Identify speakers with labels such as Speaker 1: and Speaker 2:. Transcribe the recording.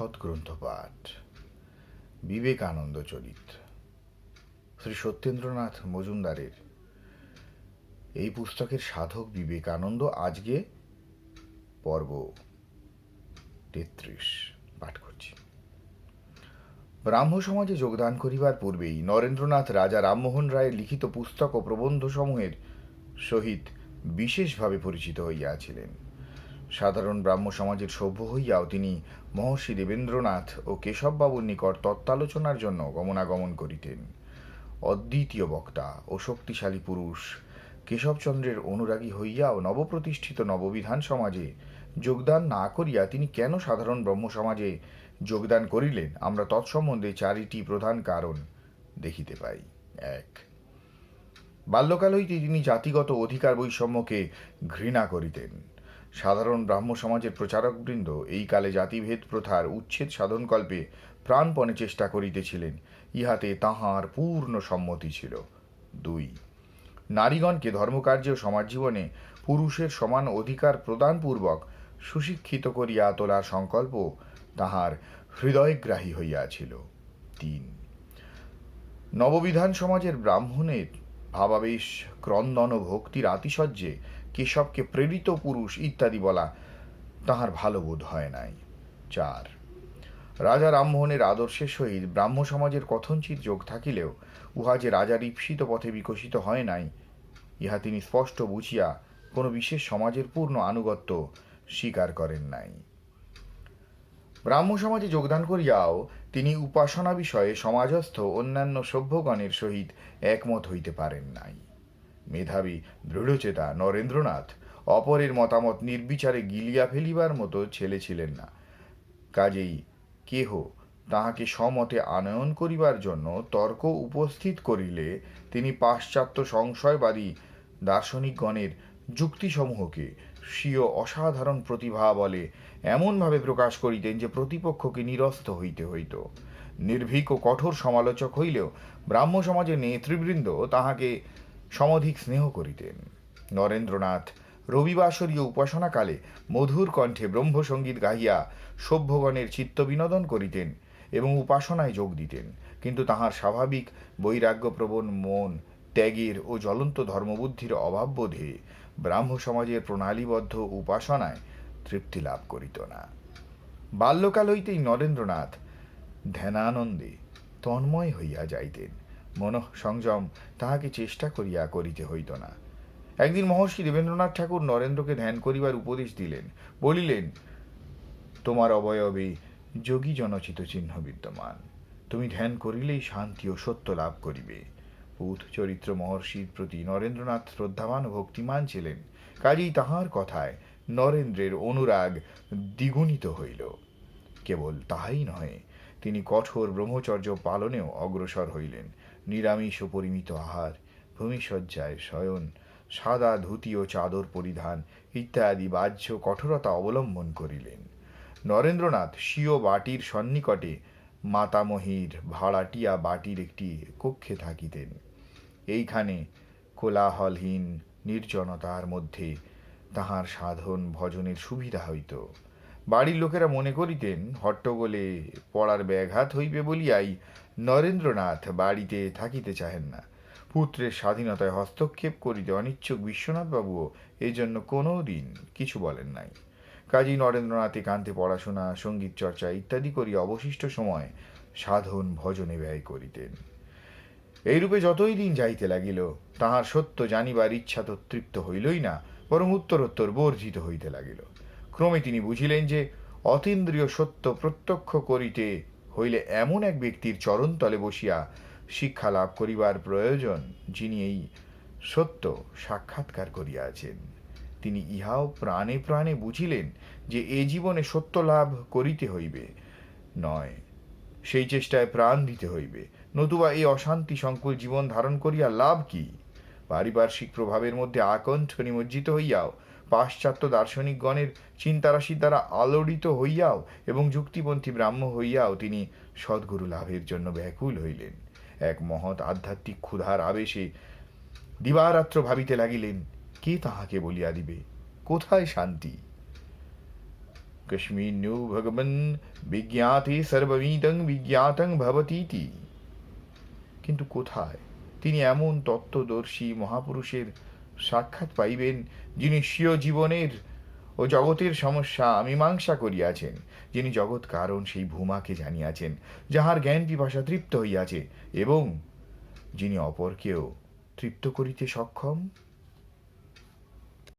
Speaker 1: সৎগ্রন্থ পাঠ বিবেকানন্দ চরিত্র শ্রী সত্যেন্দ্রনাথ মজুমদারের এই পুস্তকের সাধক বিবেকানন্দ আজকে পর্ব তেত্রিশ পাঠ করছি। ব্রাহ্ম সমাজে যোগদান করিবার পূর্বেই নরেন্দ্রনাথ রাজা রামমোহন রায়ের লিখিত পুস্তক ও প্রবন্ধসমূহের সহিত বিশেষভাবে পরিচিত হইয়াছিলেন। সাধারণ ব্রাহ্ম সমাজের সভ্য হইয়াও তিনি মহর্ষি দেবেন্দ্রনাথ ও কেশববাবুর নিকট তত্ত্বালোচনার জন্য গমনাগমন করিতেন। অদ্বিতীয় বক্তা ও শক্তিশালী পুরুষ, কেশবচন্দ্রের অনুরাগী হইয়াও নবপ্রতিষ্ঠিত নববিধান সমাজে যোগদান না করিয়া তিনি কেন সাধারণ ব্রহ্ম সমাজে যোগদান করিলেন? আমরা তৎসম্বন্ধে চারিটি প্রধান কারণ দেখিতে পাই। এক, বাল্যকাল হইতে তিনি জাতিগত অধিকার বৈষম্যকে ঘৃণা করিতেন। সাধারণ ব্রাহ্ম সমাজের প্রচারকবৃন্দ এই কালে জাতিভেদ প্রথার উচ্ছেদ সাধনকল্পে প্রাণপণে চেষ্টা করিতেছিলেন। ইহাতে তাহার পূর্ণ সম্মতি ছিল। দুই। নারীগণকে ধর্মকার্য ও সমাজ জীবনে পুরুষের সমান অধিকার প্রদানপূর্বক সুশিক্ষিত করিয়া তোলার সংকল্প তাহার হৃদয়গ্রাহী হইয়াছিল। তিন। নববিধান সমাজের ব্রাহ্মণের ভাবাবেশ ক্রন্দন ভক্তির আতিশয্যে কেশবকে প্রেরিত পুরুষ ইত্যাদি বলা তাহার ভালো বোধ হয় নাই। চার, রাজা রামমোহনের আদর্শের সহিত ব্রাহ্ম সমাজের কথঞ্চিত যোগ থাকিলেও উহা যে রাজার ঈপ্সিত পথে বিকশিত হয় নাই, ইহা তিনি স্পষ্ট বুঝিয়া কোনো বিশেষ সমাজের পূর্ণ আনুগত্য স্বীকার করেন নাই। ব্রাহ্ম সমাজে যোগদান করিয়াও তিনি উপাসনা বিষয়ে সমাজস্থ অন্যান্য সভ্যগণের সহিত একমত হইতে পারেন নাই। মেধাবী দৃঢ়চেতা নরেন্দ্রনাথ অপরের মতামত নির্বিচারে গিলিয়া ফেলিবার মতো ছেলে ছিলেন না। কাজেই কেহ তাহাকে সমতে আনয়ন করিবার জন্য তর্ক উপস্থিত করিলে তিনি পাশ্চাত্য সংশয়বাদী দার্শনিকগণের যুক্তিসমূহকে স্বীয় অসাধারণ প্রতিভা বলে এমনভাবে প্রকাশ করিতেন যে প্রতিপক্ষকে নিরস্ত হইতে হইত। নির্ভীক ও কঠোর সমালোচক হইলেও ব্রাহ্ম সমাজের নেতৃবৃন্দ তাহাকে সমধিক স্নেহ করিতেন। নরেন্দ্রনাথ রবিবাসরীয় উপাসনাকালে মধুর কণ্ঠে ব্রহ্মসঙ্গীত গাহিয়া সভ্যগণের চিত্ত বিনোদন করিতেন এবং উপাসনায় যোগ দিতেন। কিন্তু তাহার স্বাভাবিক বৈরাগ্যপ্রবণ মন, ত্যাগের ও জ্বলন্ত ধর্মবুদ্ধির অভাববোধে ব্রাহ্ম সমাজের প্রণালীবদ্ধ উপাসনায় তৃপ্তি লাভ করিত না। বাল্যকাল হইতেই নরেন্দ্রনাথ ধ্যানানন্দে তন্ময় হইয়া যাইতেন। মনঃ সংযম তাহাকে চেষ্টা করিয়া করিতে হইত না। একদিন মহর্ষি দেবেন্দ্রনাথ ঠাকুর নরেন্দ্রকে ধ্যান করিবার উপদেশ দিলেন। বলিলেন, তোমার অবয়বে যোগী জনচিত চিহ্ন বিদ্যমান। তুমি ধ্যান করিলেই শান্তি ও সত্য লাভ করিবে। পুথ চরিত্র মহর্ষির প্রতি নরেন্দ্রনাথ শ্রদ্ধাবান ভক্তিমান ছিলেন। কাজেই তাহার কথায় নরেন্দ্রের অনুরাগ দ্বিগুণিত হইল। কেবল তাহাই নহে, তিনি কঠোর ব্রহ্মচর্য পালনেও অগ্রসর হইলেন। নিরামিষ ও পরিমিত আহার ভূমিশয্যায় শয়ন, সাদা ধুতি ও চাদর পরিধান ইত্যাদি বাহ্য কঠোরতা অবলম্বন করিলেন। নরেন্দ্রনাথ স্বীয় বাটির সন্নিকটে মাতামহীর ভাড়াটিয়া বাটির একটি কক্ষে থাকিতেন। এইখানে কোলাহলহীন নির্জনতার মধ্যে তাহার সাধন ভজনের সুবিধা হইত। বাড়ির লোকেরা মনে করিতেন, হট্টগোলে পড়ার ব্যাঘাত হইবে বলিয়াই নরেন্দ্রনাথ বাড়িতে থাকিতে চাহেন না। পুত্রের স্বাধীনতায় হস্তক্ষেপ করিতে অনিচ্ছুক বিশ্বনাথবাবুও এই জন্য কোনো দিন কিছু বলেন নাই। কাজী নরেন্দ্রনাথ একান্তে পড়াশোনা, সংগীত চর্চা ইত্যাদি করিয়া অবশিষ্ট সময় সাধন ভজনে ব্যয় করিতেন। এইরূপে যতই দিন যাইতে লাগিল, তাহার সত্য জানিবার ইচ্ছা তো তৃপ্ত হইলই না, বরং উত্তরোত্তর বর্জিত হইতে লাগিল। ক্রমে তিনি বুঝিলেন যে, অতীন্দ্রিয় সত্য প্রত্যক্ষ করিতে হইলে এমন এক ব্যক্তির চরণতলে বসিয়া শিক্ষা লাভ করিবার প্রয়োজন, যিনি এই সত্য সাক্ষাৎকার করিয়াছেন। তিনি ইহাও প্রাণে প্রাণে বুঝিলেন যে, এ জীবনে সত্য লাভ করিতে হইবে, নয় সেই চেষ্টায় প্রাণ দিতে হইবে। নতুবা এই অশান্তি সংকুল জীবন ধারণ করিয়া লাভ কি? পারিপার্শ্বিক প্রভাবের মধ্যে আকণ্ঠ নিমজ্জিত হইয়াও, পাশ্চাত্য দার্শনিকগণের চিন্তারাশির দ্বারা আলোড়িত হইয়াও এবং যুক্তিপন্থী ব্রাহ্ম হইয়াও তিনি সদ্গুরু লাভের জন্য ব্যাকুল হইলেন। এক মহৎ আধ্যাত্মিক ক্ষুধার আবেশে দিবারাত্র ভাবিতে লাগিলেন, কে তাহাকে বলিয়া দিবে? কোথায় শান্তি? কস্মিন্নু ভগবন বিজ্ঞাতে সর্বমিদং বিজ্ঞাতং ভবতীতি কিন্তু কোথায় তিনি এমন তত্ত্বদর্শী মহাপুরুষের সাক্ষাৎ পাইবেন, যিনি স্বীয় জীবনের ও জগতের সমস্যা মীমাংসা করিয়াছেন, যিনি জগৎ কারণ সেই ভূমাকে জানিয়াছেন, যাহার জ্ঞান পিপাসা তৃপ্ত হইয়াছে, এবং যিনি অপরকেও তৃপ্ত করিতে সক্ষম।